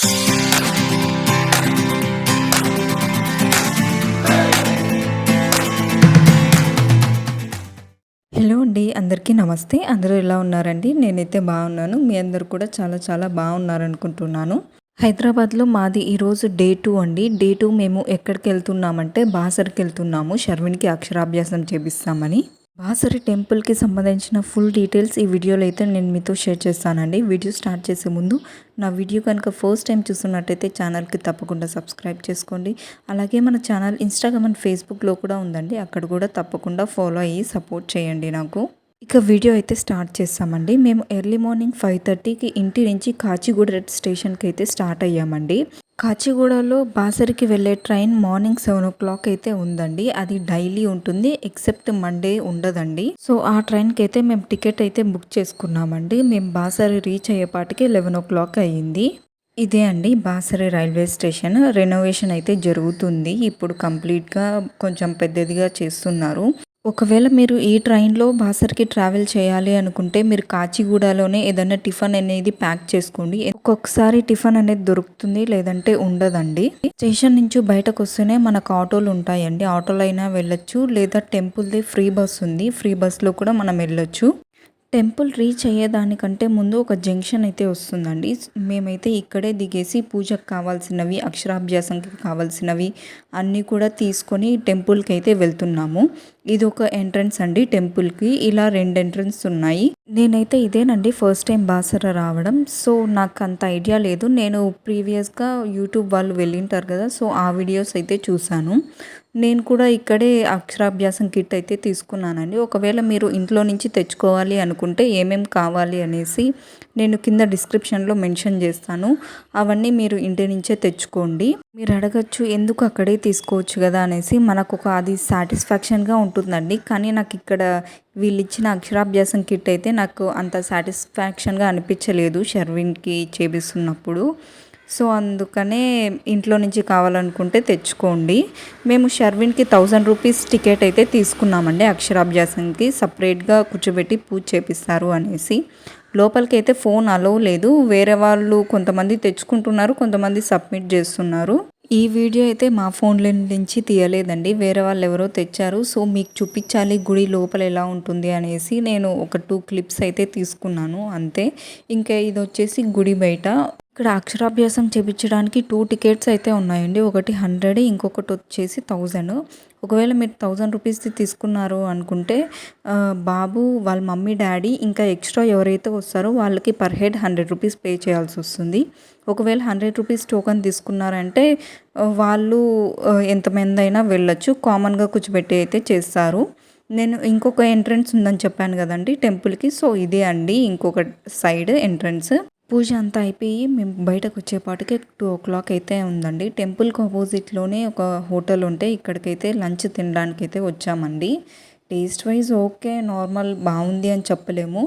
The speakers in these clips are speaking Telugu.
హలో అండి అందరికీ నమస్తే. అందరూ ఎలా ఉన్నారండి? నేనైతే బాగున్నాను. మీ అందరు కూడా చాలా చాలా బాగున్నారనుకుంటున్నాను. హైదరాబాద్లో మాది ఈరోజు డే టూ అండి. డే టూ మేము ఎక్కడికి వెళ్తున్నామంటే బాసర్కి వెళ్తున్నాము షర్విన్కి అక్షరాభ్యాసం చేపిస్తామని. బాసరి టెంపుల్కి సంబంధించిన ఫుల్ డీటెయిల్స్ ఈ వీడియోలో అయితే నేను మీతో షేర్ చేస్తానండి. వీడియో స్టార్ట్ చేసే ముందు నా వీడియో కనుక ఫస్ట్ టైం చూస్తున్నట్టయితే ఛానల్కి తప్పకుండా సబ్స్క్రైబ్ చేసుకోండి. అలాగే మన ఛానల్ ఇన్స్టాగ్రామ్ అండ్ ఫేస్బుక్లో కూడా ఉందండి. అక్కడ కూడా తప్పకుండా ఫాలో అయ్యి సపోర్ట్ చేయండి నాకు. ఇక వీడియో అయితే స్టార్ట్ చేస్తామండి. మేము ఎర్లీ మార్నింగ్ ఫైవ్ థర్టీకి ఇంటి నుంచి కాచిగూడ స్టేషన్కి అయితే స్టార్ట్ అయ్యామండి. కాచిగూడలో బాసరికి వెళ్ళే train morning seven o'clock అయితే ఉందండి. అది డైలీ ఉంటుంది ఎక్సెప్ట్ మండే ఉండదండి. సో ఆ ట్రైన్కి అయితే మేము టికెట్ అయితే బుక్ చేసుకున్నామండి. మేము బాసరి రీచ్ అయ్యేపాటికి లెవెన్ ఓ క్లాక్ అయ్యింది. ఇదే అండి బాసరి రైల్వే స్టేషన్. రెనోవేషన్ అయితే జరుగుతుంది. ఇప్పుడు కంప్లీట్గా కొంచెం పెద్దదిగా చేస్తున్నారు. ఒకవేళ మీరు ఈ ట్రైన్లో బాసర్కి ట్రావెల్ చేయాలి అనుకుంటే మీరు కాచిగూడలోనే ఏదైనా టిఫిన్ అనేది ప్యాక్ చేసుకోండి. ఒక్కొక్కసారి టిఫిన్ అనేది దొరుకుతుంది లేదంటే ఉండదండి. స్టేషన్ నుంచి బయటకు వస్తేనే మనకు ఆటోలు ఉంటాయండి. ఆటోలు అయినా వెళ్ళొచ్చు లేదా టెంపుల్ది ఫ్రీ బస్ ఉంది. ఫ్రీ బస్లో కూడా మనం వెళ్ళొచ్చు. టెంపుల్ రీచ్ అయ్యేదానికంటే ముందు ఒక జంక్షన్ అయితే వస్తుందండి. మేమైతే ఇక్కడే దిగేసి పూజకు కావాల్సినవి అక్షరాభ్యాసంకి కావాల్సినవి అన్నీ కూడా తీసుకొని టెంపుల్కి అయితే వెళ్తున్నాము. ఇది ఒక ఎంట్రన్స్ అండి టెంపుల్కి. ఇలా రెండు ఎంట్రన్స్ ఉన్నాయి. నేనైతే ఇదేనండి ఫస్ట్ టైం బాసర రావడం. సో నాకు అంత ఐడియా లేదు. నేను ప్రీవియస్గా యూట్యూబ్ వాళ్ళు వెళ్ళింటారు కదా సో ఆ వీడియోస్ అయితే చూశాను నేను కూడా ఇక్కడే అక్షరాభ్యాసం కిట్ అయితే తీసుకున్నానండి. ఒకవేళ మీరు ఇంట్లో నుంచి తెచ్చుకోవాలి అనుకుంటే ఏమేమి కావాలి అనేసి నేను కింద డిస్క్రిప్షన్లో మెన్షన్ చేస్తాను. అవన్నీ మీరు ఇంటి నుంచే తెచ్చుకోండి. మీరు అడగచ్చు ఎందుకు అక్కడే తీసుకోవచ్చు కదా అనేసి మనకు ఒక అది సాటిస్ఫాక్షన్గా ఉంటుందండి. కానీ నాకు ఇక్కడ వీళ్ళు ఇచ్చిన అక్షరాభ్యాసం కిట్ అయితే నాకు అంత సాటిస్ఫాక్షన్గా అనిపించలేదు షర్విన్కి చేపిస్తున్నప్పుడు. సో అందుకనే ఇంట్లో నుంచి కావాలనుకుంటే తెచ్చుకోండి. మేము షర్విన్కి థౌజండ్ రూపీస్ టికెట్ అయితే తీసుకున్నామండి అక్షరాభ్యాసంకి. సపరేట్గా కూర్చోబెట్టి పూజ చేపిస్తారు అనేసి. లోపలికి అయితే ఫోన్ అలో లేదు. వేరే వాళ్ళు కొంతమంది తెచ్చుకుంటున్నారు కొంతమంది సబ్మిట్ చేస్తున్నారు. ఈ వీడియో అయితే మా ఫోన్ల నుంచి తీయలేదండి. వేరే వాళ్ళు ఎవరో తెచ్చారు. సో మీకు చూపించాలి గుడి లోపల ఎలా ఉంటుంది అనేసి నేను ఒక టూ క్లిప్స్ అయితే తీసుకున్నాను. అంతే. ఇంకా ఇది వచ్చేసి గుడి బయట. ఇక్కడ అక్షరాభ్యాసం చేపించడానికి టూ టికెట్స్ అయితే ఉన్నాయండి. ఒకటి హండ్రెడ్ ఇంకొకటి వచ్చేసి థౌజండ్. ఒకవేళ మీరు థౌజండ్ రూపీస్ది తీసుకున్నారు అనుకుంటే బాబు వాళ్ళ మమ్మీ డాడీ ఇంకా ఎక్స్ట్రా ఎవరైతే వస్తారో వాళ్ళకి per head hundred rupees pay చేయాల్సి వస్తుంది. ఒకవేళ హండ్రెడ్ రూపీస్ టోకన్ తీసుకున్నారంటే వాళ్ళు ఎంతమంది అయినా వెళ్ళొచ్చు. కామన్గా కూర్చోబెట్టి అయితే చేస్తారు. నేను ఇంకొక ఎంట్రన్స్ ఉందని చెప్పాను కదండి టెంపుల్కి. సో ఇదే అండి ఇంకొక సైడ్ ఎంట్రన్స్. పూజ అంతా అయిపోయి మేము బయటకు వచ్చేపాటికి టూ ఓ క్లాక్ అయితే ఉందండి. టెంపుల్కి ఆపోజిట్లోనే ఒక హోటల్ ఉంటే ఇక్కడికైతే లంచ్ తినడానికి అయితే వచ్చామండి. టేస్ట్ వైజ్ ఓకే నార్మల్ బాగుంది అని చెప్పలేము.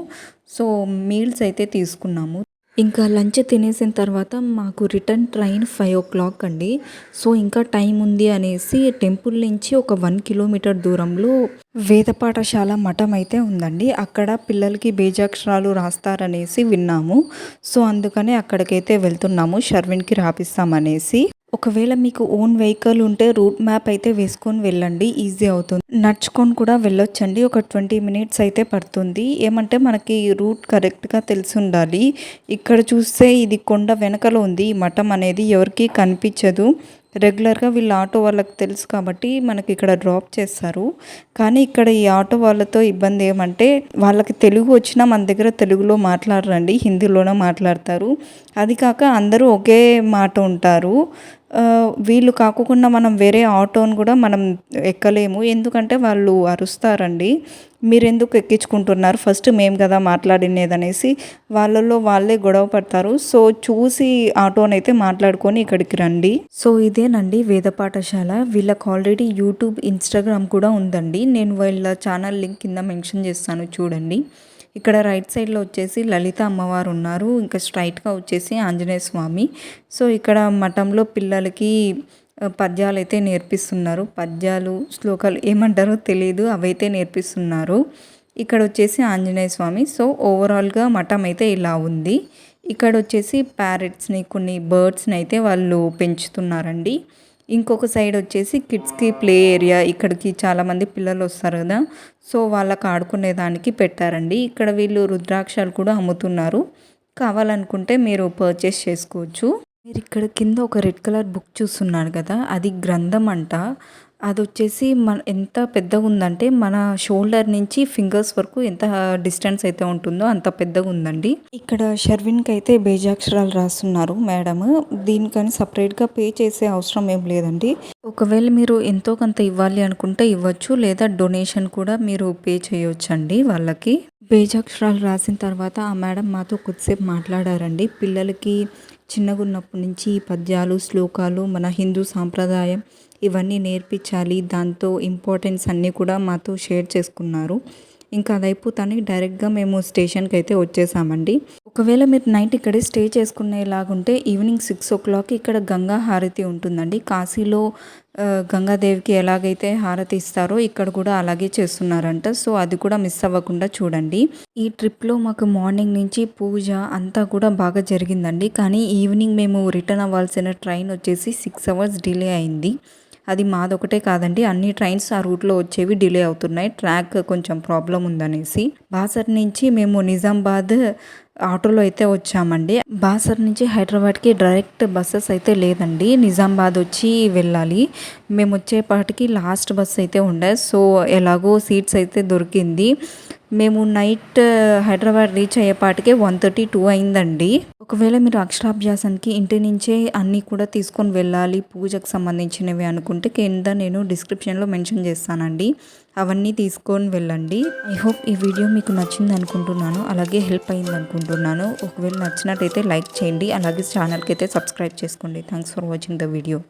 సో మీల్స్ అయితే తీసుకున్నాము. ఇంకా లంచ్ తినేసిన తర్వాత మాకు return train five o'clock అండి. సో ఇంకా టైం ఉంది అనేసి టెంపుల్ నుంచి ఒక వన్ కిలోమీటర్ దూరంలో వేద పాఠశాల మఠం అయితే ఉందండి. అక్కడ పిల్లలకి బేజాక్షరాలు రాస్తారనేసి విన్నాము. సో అందుకనే అక్కడికైతే వెళ్తున్నాము. షర్విన్కి రాపిస్తామనేసి. ఒకవేళ మీకు ఓన్ వెహికల్ ఉంటే రూట్ మ్యాప్ అయితే వేసుకొని వెళ్ళండి. ఈజీ అవుతుంది. నడుచుకొని కూడా వెళ్ళొచ్చండి. ఒక ట్వంటీ మినిట్స్ అయితే పడుతుంది. ఏమంటే మనకి రూట్ కరెక్ట్గా తెలిసి ఉండాలి ఇక్కడ చూస్తే ఇది కొండ వెనకలో ఉంది. ఈ మఠం అనేది ఎవరికి కనిపించదు. రెగ్యులర్గా వీళ్ళ ఆటో వాళ్ళకి తెలుసు కాబట్టి మనకి ఇక్కడ డ్రాప్ చేస్తారు. కానీ ఇక్కడ ఈ ఆటో వాళ్ళతో ఇబ్బంది ఏమంటే వాళ్ళకి తెలుగు వచ్చినా మన దగ్గర తెలుగులో మాట్లాడరండి. హిందీలోనే మాట్లాడతారు. అది కాక అందరూ ఒకే మాట ఉంటారు. వీళ్ళు కాకుండా మనం వేరే ఆటోను కూడా మనం ఎక్కలేము. ఎందుకంటే వాళ్ళు అరుస్తారండి. మీరు ఎందుకు ఎక్కించుకుంటున్నారు? ఫస్ట్ మేము కదా మాట్లాడినేది అనేసి వాళ్ళల్లో వాళ్ళే గొడవ పడతారు. సో చూసి ఆటోనైతే మాట్లాడుకొని ఇక్కడికి రండి. సో ఇదేనండి వేద పాఠశాల. వీళ్ళకి ఆల్రెడీ యూట్యూబ్ ఇన్స్టాగ్రామ్ కూడా ఉందండి. నేను వీళ్ళ ఛానల్ లింక్ కింద మెన్షన్ చేస్తాను చూడండి. ఇక్కడ రైట్ సైడ్లో వచ్చేసి లలిత అమ్మవారు ఉన్నారు. ఇంకా స్ట్రైట్గా వచ్చేసి ఆంజనేయ స్వామి. సో ఇక్కడ మఠంలో పిల్లలకి పద్యాలు అయితే నేర్పిస్తున్నారు. పద్యాలు శ్లోకాలు ఏమంటారో తెలియదు అవైతే నేర్పిస్తున్నారు. ఇక్కడ వచ్చేసి ఆంజనేయ స్వామి. సో ఓవరాల్గా మఠం అయితే ఇలా ఉంది. ఇక్కడ వచ్చేసి ప్యారెట్స్ని కొన్ని బర్డ్స్ని అయితే వాళ్ళు పెంచుతున్నారండి. ఇంకొక సైడ్ వచ్చేసి కిడ్స్కి ప్లే ఏరియా. ఇక్కడికి చాలామంది పిల్లలు వస్తారు కదా. సో వాళ్ళకి ఆడుకునే దానికి పెట్టారండి. ఇక్కడ వీళ్ళు రుద్రాక్షలు కూడా అమ్ముతున్నారు. కావాలనుకుంటే మీరు పర్చేస్ చేసుకోవచ్చు. మీరు ఇక్కడ కింద ఒక రెడ్ కలర్ బుక్ చూస్తున్నారు కదా. అది గ్రంథం అంట. అది వచ్చేసి మన ఎంత పెద్దగా ఉందంటే మన షోల్డర్ నుంచి ఫింగర్స్ వరకు ఎంత డిస్టెన్స్ అయితే ఉంటుందో అంత పెద్దగా ఉందండి ఇక్కడ షర్విన్కి అయితే బేజాక్షరాలు రాస్తున్నారు మేడం. దీనికని సపరేట్గా పే చేసే అవసరం ఏం లేదండి. ఒకవేళ మీరు ఎంతో కొంత ఇవ్వాలి అనుకుంటే ఇవ్వచ్చు లేదా డొనేషన్ కూడా మీరు పే చేయొచ్చండి వాళ్ళకి. బేజాక్షరాలు రాసిన తర్వాత ఆ మేడం మాతో కొద్దిసేపు మాట్లాడారండి. పిల్లలకి చిన్నగా ఉన్నప్పటి నుంచి ఈ పద్యాలు శ్లోకాలు మన హిందూ సాంప్రదాయం ఇవన్నీ నేర్పించాలి. దాంతో ఇంపార్టెన్స్ అన్నీ కూడా మాతో షేర్ చేసుకున్నారు. ఇంకా అది అయిపోతానికి డైరెక్ట్గా మేము స్టేషన్కి అయితే వచ్చేసామండి. ఒకవేళ మీరు నైట్ ఇక్కడే స్టే చేసుకునేలాగుంటే ఈవినింగ్ సిక్స్ ఓ క్లాక్ ఇక్కడ గంగా హారతి ఉంటుందండి. కాశీలో గంగాదేవికి ఎలాగైతే హారతి ఇస్తారో ఇక్కడ కూడా అలాగే చేస్తున్నారంట. సో అది కూడా మిస్ అవ్వకుండా చూడండి. ఈ ట్రిప్లో మాకు మార్నింగ్ నుంచి పూజ అంతా కూడా బాగా జరిగిందండి. కానీ ఈవినింగ్ మేము రిటర్న్ అవ్వాల్సిన ట్రైన్ వచ్చేసి సిక్స్ అవర్స్ డిలే అయింది. అది మాదొకటే కాదండి. అన్ని ట్రైన్స్ ఆ రూట్లో వచ్చేవి డిలే అవుతున్నాయి. ట్రాక్ కొంచెం ప్రాబ్లం ఉందనేసి. బాసర్ నుంచి మేము నిజామాబాద్ ఆటోలో అయితే వచ్చామండి. బాసర్ నుంచి హైదరాబాద్కి డైరెక్ట్ బస్సెస్ అయితే లేదండి. నిజామాబాద్ వచ్చి వెళ్ళాలి. మేము వచ్చేపాటికి లాస్ట్ బస్ అయితే ఉండే. సో ఎలాగో సీట్స్ అయితే దొరికింది. మేము నైట్ హైదరాబాద్ రీచ్ అయ్యేపాటికే వన్ థర్టీ టూ అయిందండి. ఒకవేళ మీరు అక్షరాభ్యాసానికి ఇంటి నుంచే అన్నీ కూడా తీసుకొని వెళ్ళాలి పూజకు సంబంధించినవి అనుకుంటే కింద నేను డిస్క్రిప్షన్లో మెన్షన్ చేస్తానండి. అవన్నీ తీసుకొని వెళ్ళండి. ఐ హోప్ ఈ వీడియో మీకు నచ్చింది అనుకుంటున్నాను అలాగే హెల్ప్ అయింది అనుకుంటున్నాను. ఒకవేళ నచ్చినట్టయితే లైక్ చేయండి అలాగే ఛానల్కి అయితే సబ్స్క్రైబ్ చేసుకోండి. Thanks for watching the video.